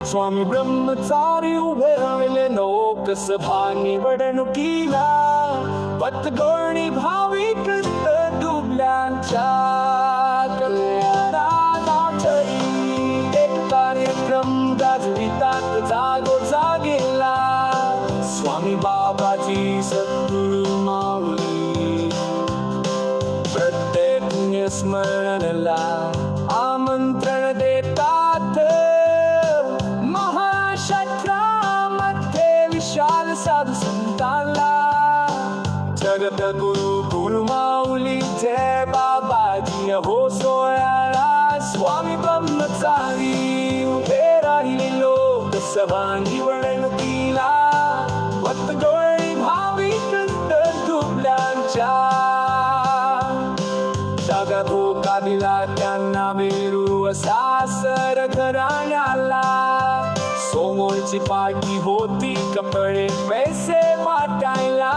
स्वामी ब्रह्मचारी उभे राहिले लोकसभा निवडणुकीला पतगोणी भावी कृत डुबल्यांच्या कल्याणासाठी एक कार्यक्रम गाजवितात जागो जागेला स्वामी बाबाची सद्गुरु माऊली. प्रत्येक स्मरणला आमंत्रण विशाल साधू संतांना जगद्गुरु गुरुमाऊली जय बाबाजी हो सोहळ्याला स्वामी ब्रह्मचारी उभे राहिले लोकसभा निवडणुकीला वतगोळी भावी कृत दुबल्यांच्या जागा धोका दिला त्यांना वेरू असा सर घराण्याला समोरची पाठी होती कपडे पैसे वाटायला.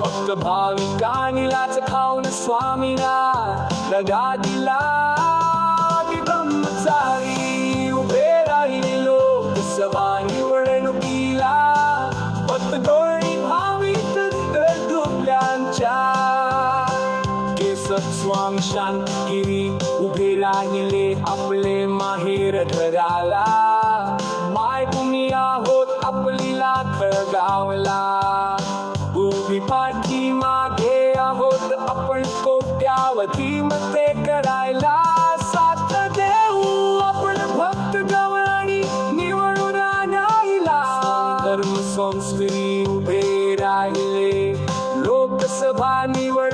फक्त भाविकांनीलाच खाऊन स्वामीला लगा दिला. स्वामशांतगिरी उभे राहिले आपले माहेर धराला माय तुम्ही आहोत आपलीला गावला उभी पाठी मागे आहोत आपण कोट्यावती मते करायला देऊ आपण भक्त धर्म संस्कृती उभे राहिले लोकसभा निवड